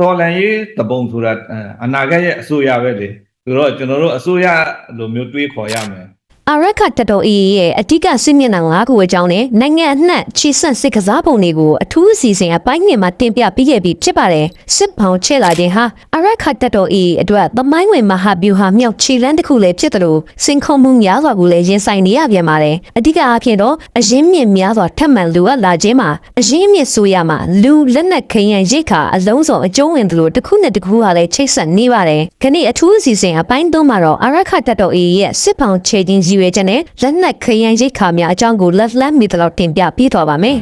တော်လန်ရေးတပုံဆိုတာအဲအနာဂတ်ရဲ့အစိုးရပဲလေဆိုတော့ကျွန်တော်တို့အစိုးရလိုမျိုးတွေးခေါ်ရမယ်အာရခတတော်အေးရဲ့အဓိကစစ်မျက်နှာ၅ခုအကြောင်းနဲ့နိုင်ငံအနှံ့ချီဆက်စစ်ကစားပုံတွေကိုအထူးအစီအစဉ်အပိုင်းငယ်မှာတင်ပြပေးခဲ့ပြီးဖြစ်ပါတယ်စစ်ပောင်ချဲ့လာခြင်းဟာ အာရခတတော်အေးအတွက်သမိုင်းဝင်မဟာဗျူဟာမြောက်ခြေလန်းတစ်ခုလည်းဖြစ်တယ်လို့စင်ခုံမှုများစွာကိုလည်းရင်ဆိုင်နေရပြန်ပါတယ်အဓိကအဖြစ်တော့အရင်းမြစ်များစွာထပ်မံလိုအပ်လာခြင်းမှာအရင်းမြစ်ဆိုရမှာလူလက်နက်ခရမ်းရိတ်ခါအလုံးစုံအကျုံးဝင်တယ်လို့တစ်ခုနဲ့တစ်ခုဟာလည်းချိတ်ဆက်နေပါတယ်ခဏအထူးအစီအစဉ်အပိုင်းသုံးမှာတော့အာရခတတော်အေးရဲ့စစ်ပောင်ချေခြင်းရည်ရွယ်ချက်နဲ့လက်နက်ခရမ်းရိတ်ခါများအကြောင်းကိုလက်လက်မီတလောက်တင်ပြပေးသွားပါမယ်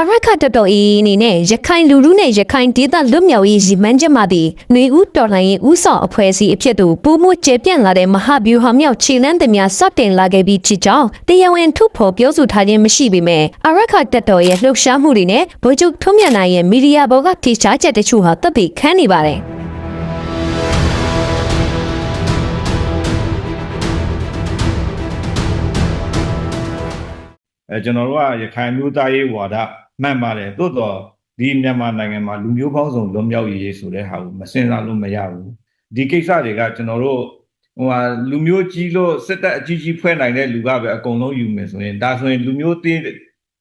အရခတတော်ဤအနေနဲ့ရခိုင်လူလူနဲ့ရခိုင်ဒေသလွတ်မြောက်ရေးရည်မှန်းချက်မှသည်ຫນွေဦးတော်လှန်ရေးဦးဆောင်အဖွဲ့အစည်းအဖြစ်သို့ပုံမှုကျေပြန့်လာတဲ့မဟာဗျူဟာမြောက်ခြေလန်းသမျှစတင်လာခဲ့ပြီးဖြစ်ကြောင်းတရားဝင်ထုတ်ဖော်ပြောဆိုထားခြင်းမရှိပေမဲ့အရခတတော်ရဲ့လှုပ်ရှားမှုတွေနဲ့ဗိုလ်ချုပ်ထွန်းမြတ်နိုင်ရဲ့မီဒီယာဘော်ကထိရှားချက်တချို့ဟာတပ်ပြီးခန်းနေပါတယ်အဲကျွန်တော်တို့ကရခိုင်မျိုးသားရေးဝါဒ မှန်ပါတယ်သို့တော့ဒီမြန်မာနိုင်ငံမှာလူမျိုးပေါင်းစုံလွန်မြောက်ရေးဆိုတဲ့ဟာကိုမစင်စားလို့မရဘူးဒီကိစ္စတွေကကျွန်တော်တို့ဟိုဟာလူမျိုးကြီးလို့စစ်တပ်အကြီးကြီးဖွဲ့နိုင်တဲ့လူကပဲအကုန်လုံးယူမယ်ဆိုရင်ဒါဆိုရင်လူမျိုးတင်း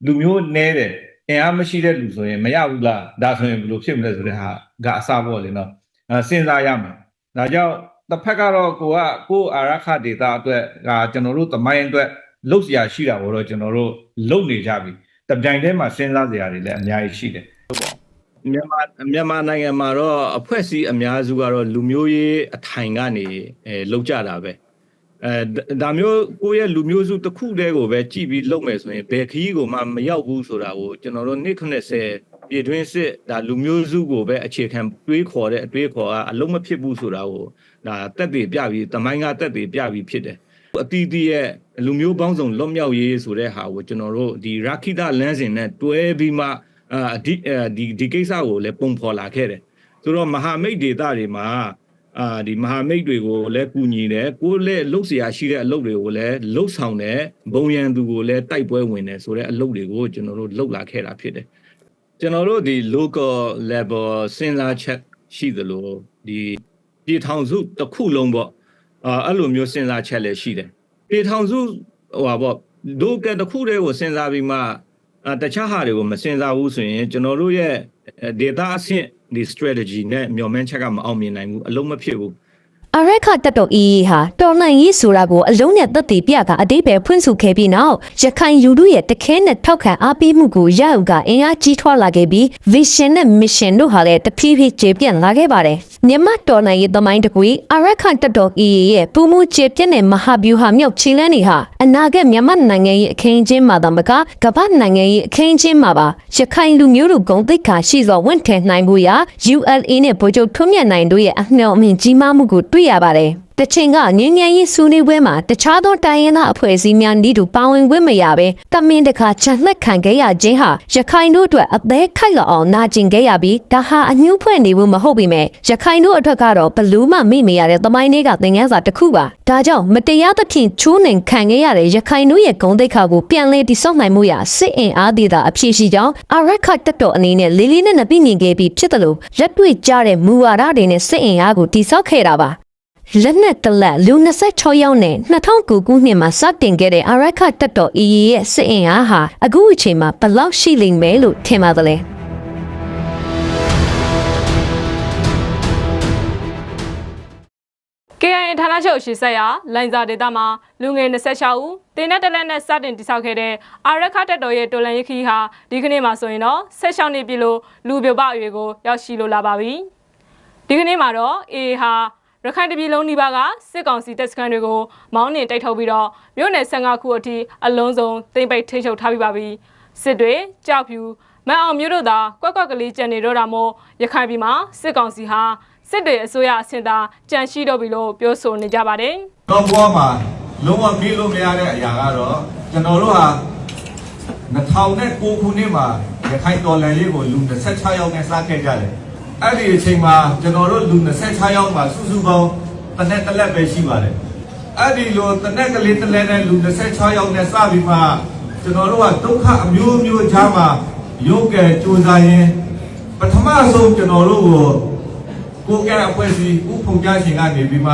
လူမျိုးနဲတယ်အင်အားမရှိတဲ့လူဆိုရင်မရဘူးလားဒါဆိုရင်ဘယ်လိုဖြစ်မလဲဆိုတဲ့ဟာကအစပေါ့လေနော်အဲစဉ်းစားရမယ်ဒါကြောင့်တစ်ဖက်ကတော့ကိုကကိုအာရခဒေတာအတွက်ကကျွန်တော်တို့တမိုင်းအတွက်လှုပ်ရှားရှိတာဘောတော့ကျွန်တော်တို့လှုပ်နေကြပြီ တပြိုင်တည်းမှာစဉ်းစားစရာတွေလည်းအများကြီးရှိတယ်မြန်မာမြန်မာနိုင်ငံမှာတော့အဖွဲ့အစည်းအများစုကတော့လူမျိုးရေးအထိုင်ကနေအဲလောက်ကြတာပဲအဲဒါမျိုးကိုယ့်ရဲ့လူမျိုးစုတစ်ခုတည်းကိုပဲကြည်ပြီးလုပ်မယ်ဆိုရင်ဘယ်ခရီးကိုမှမရောက်ဘူးဆိုတာကိုကျွန်တော်တို့290ပြည်တွင်းစစ်ဒါလူမျိုးစုကိုပဲအခြေခံတွေးခေါ်တဲ့အတွေးခေါ်ကအလုံးမဖြစ်ဘူးဆိုတာကိုဒါတက်တည်ပြပြီးတမိုင်းကတက်တည်ပြပြီးဖြစ်တယ် အတီးတီးရဲ့လူမျိုးပေါင်းစုံလွတ်မြောက်ရေးဆိုတဲ့ဟာကိုကျွန်တော်တို့ဒီရာခိတလမ်းစဉ်နဲ့တွဲပြီးမှအာဒီဒီဒီကိစ္စကိုလည်းပုံဖော်လာခဲ့တယ်ဆိုတော့မဟာမိတ်ဒေတာတွေမှာအာဒီမဟာမိတ်တွေကိုလည်းကူညီတယ်ကိုယ်လည်းလှုပ်ရှားရှိတဲ့အလုပ်တွေကိုလည်းလှုပ်ဆောင်တယ်ဘုံရန်သူကိုလည်းတိုက်ပွဲဝင်တယ်ဆိုတဲ့အလုပ်တွေကိုကျွန်တော်တို့လှုပ်လာခဲ့တာဖြစ်တယ်ကျွန်တော်တို့ဒီ local level စဉ်းစားချက်ရှိသလိုဒီပြည်ထောင်စုတစ်ခုလုံးပေါ့ အာအဲ့လိုမျိုးစဉ်းစားချက်လည်းရှိတယ်ပြည်ထောင်စုဟိုပါပေါ့ local တစ်ခုတည်းကိုစဉ်းစားပြီးမှအတခြားဟာတွေကိုမစင်စားဘူးဆိုရင်ကျွန်တော်တို့ရဲ့ data အဆင့်ဒီ strategy နဲ့မျှော်မှန်းချက်ကမအောင်မြင်နိုင်ဘူးအလုံးမဖြစ်ဘူး အရက်ခတတော်အေးဟာတော်လှန်ရေးဆိုတာကိုအလုံးနဲ့သက်သေပြကအတိပယ်ဖွင့်ဆိုခဲ့ပြီးနောက်ရခိုင်ယူတို့ရဲ့တခဲနဲ့ထောက်ခံအားပေးမှုကိုရယူကအင်အားကြီးထွားလာခဲ့ပြီး vision နဲ့ mission တို့ဟာလည်းတဖြည်းဖြည်းကျေပြန့်လာခဲ့ပါတယ်မြန်မာတော်လှန်ရေးသမိုင်းတစ်ခုအရက်ခတတော်အေးရဲ့ပုံမှုကျေပြန့်တဲ့မဟာဗျူဟာမြောက်ခြေလန်းတွေဟာအနာဂတ်မြန်မာနိုင်ငံရဲ့အခင်းအကျင်းမှာသာမကကမ္ဘာနိုင်ငံရဲ့အခင်းအကျင်းမှာပါရခိုင်လူမျိုးတို့ဂုံတိတ်ခါရှိစွာဝင့်ထည်နိုင်မှုရာ ULA နဲ့ဗိုလ်ချုပ်ထွန်းမြတ်နိုင်တို့ရဲ့အနှော်အမြင့်ကြီးမားမှုကိုတွေ့ရပါတယ်။တချိန်ကငင်းငယ်ရေးဆွေးနွေးပွဲမှာတခြားသောတိုင်းရင်းသားအဖွဲ့အစည်းများဤသို့ပါဝင်ခွင့်မရဘဲတမင်တကာချန်လှက်ခံခဲ့ရခြင်းဟာရခိုင်တို့အတွက်အသေးခိုက်လောက်အောင်နာကျင်ခဲ့ရပြီးဒါဟာအညှို့ဖွဲ့နေဖို့မဟုတ်ပေမဲ့ရခိုင်တို့အတွက်ကတော့ဘလူးမှမိမရတဲ့သမိုင်းတွေကသင်ခန်းစာတစ်ခုပါ။ဒါကြောင့်မတရားသဖြင့်ချိုးနှင်ခံခဲ့ရတဲ့ရခိုင်တို့ရဲ့ဂုဏ်သိက္ခာကိုပြန်လည်တည်ဆောက်နိုင်မှုရာစစ်အင်အားဒေတာအဖြစ်ရှိကြောင်းအရက်ခတ်တက်တော်အနေနဲ့လေးလေးနက်နက်ပြမြင်ခဲ့ပြီးဖြစ်တယ်လို့လက်တွေ့ကြတဲ့မူဝါဒတွေနဲ့စစ်အင်အားကိုတည်ဆောက်ခဲ့တာပါ။ လက်နက်တလက်လူ26ယောက်နဲ့2009ခုနှစ်မှာစတင်ခဲ့တဲ့အာရခတက်တော် EE ရဲ့စစ်အင်အားဟာအခုအချိန်မှာဘယ်လောက်ရှိလိမ့်မယ်လို့ထင်ပါသလဲ KIA ဌာနချုပ်ရှိဆက်ရာလိုင်ဇာဒေတာမှာလူငယ်26ဦးတင်းနဲ့တလက်နဲ့စတင်တိစောက်ခဲ့တဲ့အာရခတက်တော်ရဲ့တော်လန်ရခီဟာဒီကနေ့မှာဆိုရင်တော့16နှစ်ပြည့်လို့လူပြပအရွယ်ကိုရောက်ရှိလို့လာပါပြီဒီကနေ့မှာတော့ AA ဟာ ရခိုင်တပြည်လုံးနှိပါကစစ်ကောင်စီတပ်စခန်းတွေကိုမောင်းနှင်တိုက်ထုတ်ပြီးတော့မြို့နယ်15ခုအထိအလုံးစုံသိမ်းပိတ်ထိန်းချုပ်ထားပြီးပါပြီစစ်တွေကြောက်ဖြူမန်အောင်မြို့တို့သာကွက်ကွက်ကလေးကြံနေတော့တာမို့ရခိုင်ပြည်မှာစစ်ကောင်စီဟာစစ်တွေအစိုးရအဆင့်သာကြန့်ရှိတော့ပြီလို့ပြောဆိုနေကြပါတယ်တော့ဘွားမှာလုံးဝမေ့လို့မရတဲ့အရာကတော့ကျွန်တော်တို့ဟာ2009ခုနှစ်မှာရခိုင်တော်လှန်ရေးကိုလူ26ယောက်နဲ့စခဲ့ကြတယ်။ အဲ့ဒီအချိန်မှာကျွန်တော်တို့လူ26ယောက်မှာစုစုပေါင်းတစ်နဲ့တစ်လက်ပဲရှိပါတယ်။အဲ့ဒီလိုတနက်ကလေးတစ်လဲနဲ့လူ26ယောက်နဲ့စပြီးမှကျွန်တော်တို့ကဒုက္ခအမျိုးမျိုးကြားမှာရုပ်ကဲစူးစမ်းရင်ပထမဆုံးကျွန်တော်တို့ကိုကိုယ်ကဲအဖွဲ့အစည်းဥဖုန်ကြားရှင်ကနေပြီးမှ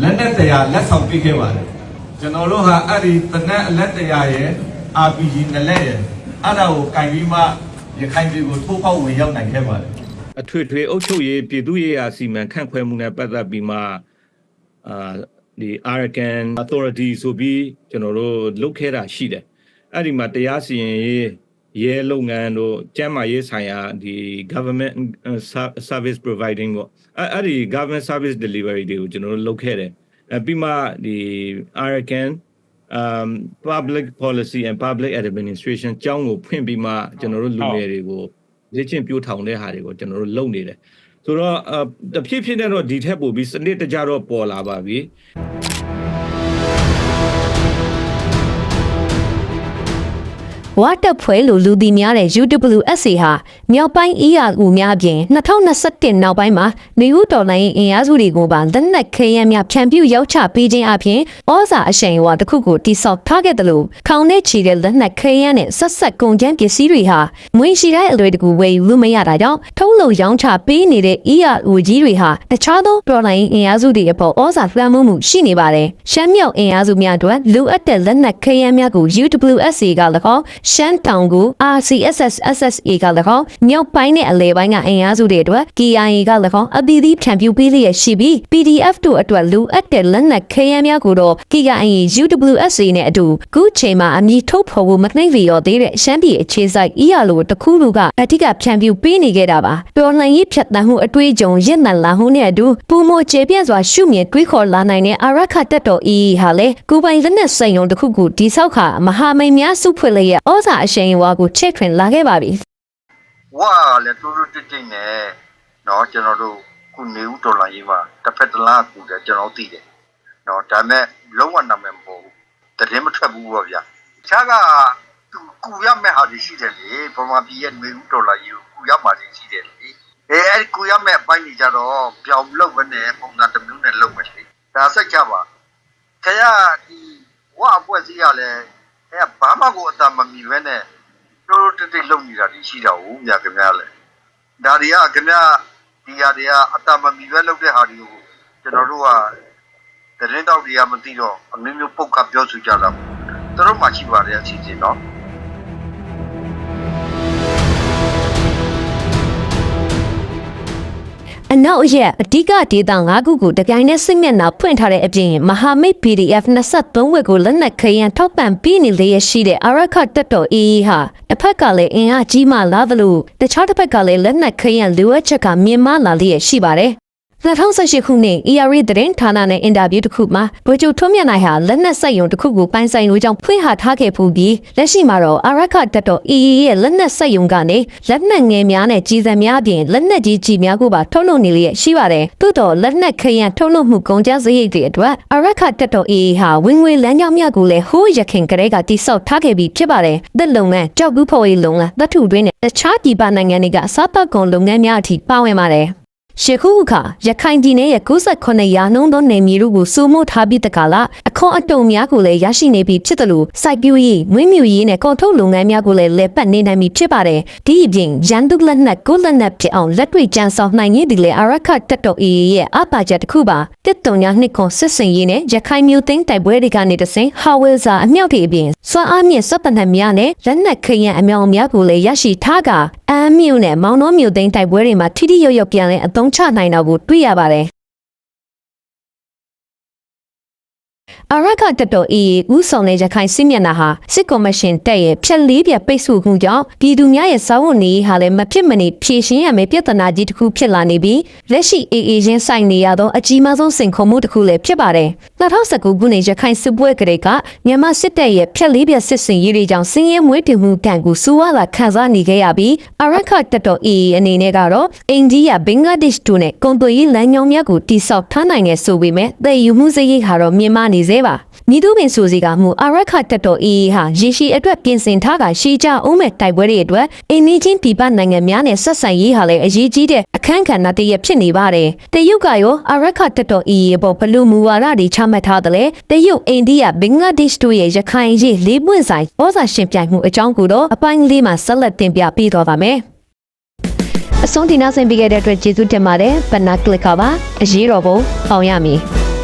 လက်နဲ့တရားလက်ဆောင်ပေးခဲ့ပါတယ်ကျွန်တော်တို့ဟာအဲ့ဒီတနက်အလက်တရားရဲ့ RPG နဲ့လက်ရဲ့အဲ့ဒါကိုကင်ပြီးမှရခိုင်ပြည်ကိုထိုးပေါက်ဝင်ရောက်နိုင်ခဲ့ပါတယ် အထွေထွေအုပ်ချုပ်ရေးပြည်သူ့ရေးရာစီမံခန့်ခွဲမှုနဲ့ပတ်သက်ပြီးမှအာဒီ Arakan Authority ဆိုပြီးကျွန်တော်တို့လုပ်ခဲ့တာရှိတယ်အဲ့ဒီမှာတရားစီရင်ရေးရဲလုပ်ငန်းတို့ကျန်းမာရေးဆိုင်ရာဒီ government uh, ser- service providing ပေါ့အဲ့အဲ့ဒီ government service delivery တွေကိုကျွန်တော်တို့လုပ်ခဲ့တယ်အပြီးမှဒီ Arakan um public policy and public administration ကျောင်းကိုဖွင့်ပြီးမှကျွန်တော်တို့လူငယ်တွေကို လေ့ကျင့်ပြိုးထောင်တဲ့ဟာတွေကိုကျွန်တော်တို့လုပ်နေတယ်ဆိုတော့အတဖြည်းဖြည်းနဲ့တော့ဒီထက်ပိုပြီးစနစ်တကျတော့ပေါ်လာပါပြီ ဝါတက်ဖွဲလို့လူသိများတဲ့ UWSA ဟာမြောက်ပိုင်း ERU များအပြင်2021နောက်ပိုင်းမှာနေဦးတော်လိုင်းအင်အားစုတွေကိုပါလက်နက်ခဲယမ်းများဖြန့်ပြူရောက်ချပေးခြင်းအပြင်ဩဇာအရှိန်အဝါတစ်ခုကိုတိစောက်ထားခဲ့တယ်လို့ခေါင်းနဲ့ချီတဲ့လက်နက်ခဲယမ်းနဲ့ဆက်ဆက်ကုန်ကျန်းပစ္စည်းတွေဟာမွေးရှိတဲ့အလွယ်တကူဝယ်ယူလို့မရတာကြောင့်ထုတ်လုပ်ရောင်းချပေးနေတဲ့ ERU ကြီးတွေဟာတခြားသောတော်လိုင်းအင်အားစုတွေအပေါ်ဩဇာလွှမ်းမိုးမှုရှိနေပါတယ်ရှမ်းမြောက်အင်အားစုများအတွက်လူအပ်တဲ့လက်နက်ခဲယမ်းများကို UWSA က၎င်းရှမ်းတောင်ကို RCSS SSA က၎င်းမြောက်ပိုင်းနဲ့အလဲပိုင်းကအင်အားစုတွေအတွက် KIA က၎င်းအသီးသီးဖြန့်ပြူပေးလျက်ရှိပြီး PDF တို့အတွက်လူအပ်တဲ့လက်နက်ခဲယမ်းများကိုတော့ KIA UWSA နဲ့အတူခုချိန်မှာအမည်ထုတ်ဖော်ဖို့မနှိမ့်လျော်သေးတဲ့ရှမ်းပြည်အခြေစိုက် ER လို့တစ်ခုလူကအထက်ကဖြန့်ပြူပေးနေခဲ့တာပါတော်လှန်ရေးဖြတ်တန်းမှုအတွေ့အကြုံရင့်မှန်လာမှုနဲ့အတူပူမိုကျေပြန့်စွာရှုမြင်တွေးခေါ်လာနိုင်တဲ့အာရခတက်တော် EE ဟာလေကိုယ်ပိုင်လက်နက်စိန်ုံတစ်ခုကိုဒီဆောက်ခါမဟာမိတ်များစုဖွဲ့လျက်စာအရှိန်အဝါကိုချဲ့ထွင်လာခဲ့ပါပြီ။ဝါလည်းတူတူတိတ်တိတ်နဲ့နော်ကျွန်တော်တို့ခုနေဦးဒေါ်လာရေးမှာတစ်ဖက်တစ်လားကူတယ်ကျွန်တော်သိတယ်။နော်ဒါမဲ့လုံးဝနာမည်မပေါ်ဘူး။တရင်မထွက်ဘူးပေါ့ဗျာ။ခြားကသူကူရမဲ့ဟာတွေရှိတယ်လေ။ဗမာပြည်ရဲ့နေဦးဒေါ်လာရေးကိုကူရမှာရှိတယ်လေ။အဲအဲ့ကူရမဲ့အပိုင်းကြီးကြတော့ပြောင်းလောက်ပဲနဲ့ပုံစံတစ်မျိုးနဲ့လောက်မယ်လေ။ဒါစိတ်ကြပါ မှကိုအတမမီပဲနဲ့တို့တိတ်တိတ်လုံနေတာဒီရှိတော့ဦးမြခင်ဗျားလဲဒါတွေကခင်ဗျားဒီဟာတွေကအတမမီပဲလုပ်တဲ့ဟာတွေကိုကျွန်တော်တို့ကတရင်တောက်တွေကမသိတော့အမျိုးမျိုးပုတ်ကပြောဆိုကြတာသူတို့မှရှိပါတယ်အစီအစဉ်နော် အနောက်အရက်အဓိကဒေသ၅ခုကိုတကိုင်းနဲ့စစ်မျက်နှာဖွင့်ထားတဲ့အပြင်မဟာမိတ် PDF 23ဝက်ကိုလက်နက်ခရန်ထောက်ပံ့ပေးနေလေရရှိတဲ့အာရခတက်တော် AA ဟာတစ်ဖက်ကလည်းအင်အားကြီးမှလာသလိုတခြားတစ်ဖက်ကလည်းလက်နက်ခရန်လိုအပ်ချက်ကမြင့်မားလာလျက်ရှိပါတယ် 2018ခုနှစ် ERA သတင်းဌာနနဲ့အင်တာဗျူးတစ်ခုမှာဗိုလ်ချုပ်ထွန်းမြတ်နိုင်ဟာလက်နက်စိုက်ရုံတစ်ခုကိုပိုင်းဆိုင်လိုကြောင့်ဖွင့်ဟထားခဲ့ဖူးပြီးလက်ရှိမှာတော့အာရခတက်တော် EE ရဲ့လက်နက်စိုက်ရုံကနေလက်နက်ငယ်များနဲ့ကြီးစံများအပြင်လက်နက်ကြီးကြီးများကိုပါထုတ်လုပ်နေလျက်ရှိပါတယ်။သို့တော်လက်နက်ခရန်ထုတ်လုပ်မှုကုန်ကျစရိတ်တွေအတွက်အာရခတက်တော် EE ဟာဝင်ငွေလမ်းကြောင်းများကိုလည်းဟိုးရခင်ကလေးကတိစောက်ထားခဲ့ပြီးဖြစ်ပါတယ်။သက်လုံငန်းကြောက်ဘူးဖော်ရေးလုံငန်းသတ္ထုတွင်းနဲ့တခြားဒီပါနိုင်ငံတွေကအစားပတ်ကုန်လုပ်ငန်းများအထိပါဝင်ပါတယ်။ ရှခုအခါရခိုင်ပြည်နယ်ရဲ့68ရာနှုန်းသောနေမြေတို့ကိုစိုးမိုးထားပြီးတကလားအခွန်အတုံများကိုလည်းရရှိနေပြီဖြစ်တယ်လို့စိုက်ပျိုးရေးမွေးမြူရေးနဲ့ကုန်ထုတ်လုပ်ငန်းများကိုလည်းလက်ပတ်နေနိုင်ပြီဖြစ်ပါတယ်ဒီအပြင်ရန်သူလက်နက်ကိုလက်နက်ဖြစ်အောင်လက်တွေ့ကြံဆောင်နိုင်ရည်ဒီလေအရခတက်တော်အေးရဲ့အပါချက်တစ်ခုပါတစ်တုံညာနှစ်ခွန်စစ်စင်ရေးနဲ့ရခိုင်မျိုးသိန်းတိုက်ပွဲတွေကနေတဆင်ဟာဝဲစာအမြောက်တွေအပြင်စွမ်းအားမြင့်စက်ပနက်များနဲ့လက်နက်ခရံအမြောက်အများကိုလည်းရရှိထားကအမ်းမြို့နဲ့မောင်နှောမြို့သိန်းတိုက်ပွဲတွေမှာထိထိရောက်ရောက်ပြန်လဲအသုံးချနိုင်တော့ကိုတွေ့ရပါတယ်အရခတက်တော်အေးဦးဆောင်တဲ့ရခိုင်စစ်မျက်နှာဟာစစ်ကော်မရှင်တက်ရဲ့ဖြက်လေးပြပိတ်ဆို့မှုကြောင့်ပြည်သူများရဲ့စာဝတ်နေရေးဟာလည်းမဖြစ်မနေဖြေရှင်းရမယ့်ပြဿနာကြီးတစ်ခုဖြစ်လာနေပြီးလက်ရှိအေးအေးချင်းဆိုင်နေရသောအကြီးမားဆုံးစိန်ခေါ်မှုတစ်ခုလည်းဖြစ်ပါတယ်2019ခုနှစ်ရခိုင်စစ်ပွဲကလေးကမြန်မာစစ်တပ်ရဲ့ဖြက်လေးပြစစ်စင်ရေးတွေကြောင့်စင်းရဲမွေးတင်မှုတန်ကိုစူဝါလာခံစားနေခဲ့ရပြီးအရခတက်တော်အေးအနေနဲ့ကတော့အိန္ဒိယဘင်္ဂလားဒေ့ရှ်တို့နဲ့ကုန်သွယ်ရေးလမ်းကြောင်းများကိုတိစောက်ထားနိုင်တဲ့ဆိုပေမဲ့တည်ယူမှုစရိတ်ဟာတော့မြင့်မားနေသေးပါမိသူပင်ဆိုစီကမှုအာရခတက်တော် AA ဟာရေရှည်အတွက်ပြင်ဆင်ထားကရှေးကြအောင်မဲ့တိုက်ပွဲတွေအတွက်အိန္ဒိချင်းပြည်ပနိုင်ငံများနဲ့ဆက်ဆံရေးဟာလည်းအရေးကြီးတဲ့အခန်းကဏ္ဍတစ်ရပ်ဖြစ်နေပါတယ်။တရုတ်ကရောအာရခတက်တော် AA ရဲ့ပေါ်ဘလူမူဝါဒတွေချမှတ်ထားတယ်လေ။တရုတ်အိန္ဒိယဘင်္ဂလားဒေ့ရှ်တို့ရဲ့ရခိုင်ရေးလေးပွင့်ဆိုင်ဩဇာရှင်ပြိုင်မှုအကြောင်းကိုတော့အပိုင်းလေးမှာဆက်လက်တင်ပြပေးတော့ပါမယ်။အဆုံးဒီနောက်ဆင်ပေးခဲ့တဲ့အတွက်ကျေးဇူးတင်ပါတယ်။ဘနာကလစ်ကပါအရေးတော်ပုံအောင်ရမည်။